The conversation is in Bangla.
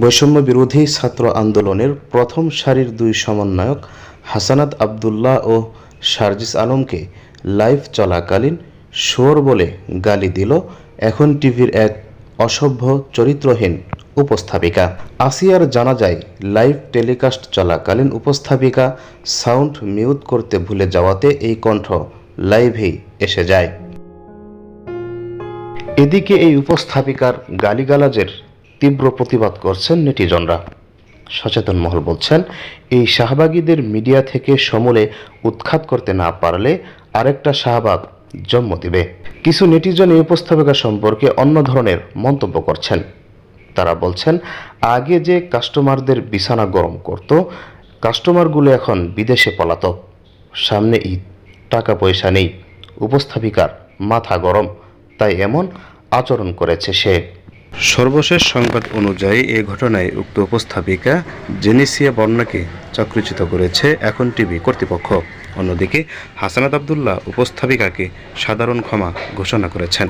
বৈষম্য বিরোধী ছাত্র আন্দোলনের প্রথম সারির দুই সমন্বয়ক হাসানাত আবদুল্লাহ ও সার্জিস আলমকে লাইভ চলাকালীন শোর বলে গালি দিল এখন টিভির এক অসভ্য চরিত্রহীন উপস্থাপিকা। আসিয়ার জানা যায়, লাইভ টেলিকাস্ট চলাকালীন উপস্থাপিকা সাউন্ড মিউট করতে ভুলে যাওয়াতে এই কণ্ঠ লাইভেই এসে যায়। এদিকে এই উপস্থাপিকার গালিগালাজের তীব্র প্রতিবাদ করছেন নেটিজনরা। সচেতন মহল বলছেন, এই শাহবাগীদের মিডিয়া থেকে সমূলে উৎখাত করতে না পারলে আরেকটা শাহবাগ জন্ম দিবে। কিছু নেটিজন এই উপস্থাপিকা সম্পর্কে অন্য ধরনের মন্তব্য করছেন। তারা বলছেন, আগে যে কাস্টমারদের বিছানা গরম করত, কাস্টমারগুলো এখন বিদেশে পলাতক সামনে ঈদ টাকা পয়সা নেই, উপস্থাপিকার মাথা গরম, তাই এমন আচরণ করেছে সে। সর্বশেষ সংবাদ অনুযায়ী এ ঘটনায় উক্ত উপস্থাপিকা জেনিসিয়া বর্ণাকে চাকরিচ্যুত করেছে এখন টিভি কর্তৃপক্ষ। অন্যদিকে হাসানাত আবদুল্লাহ উপস্থাপিকাকে সাধারণ ক্ষমা ঘোষণা করেছেন।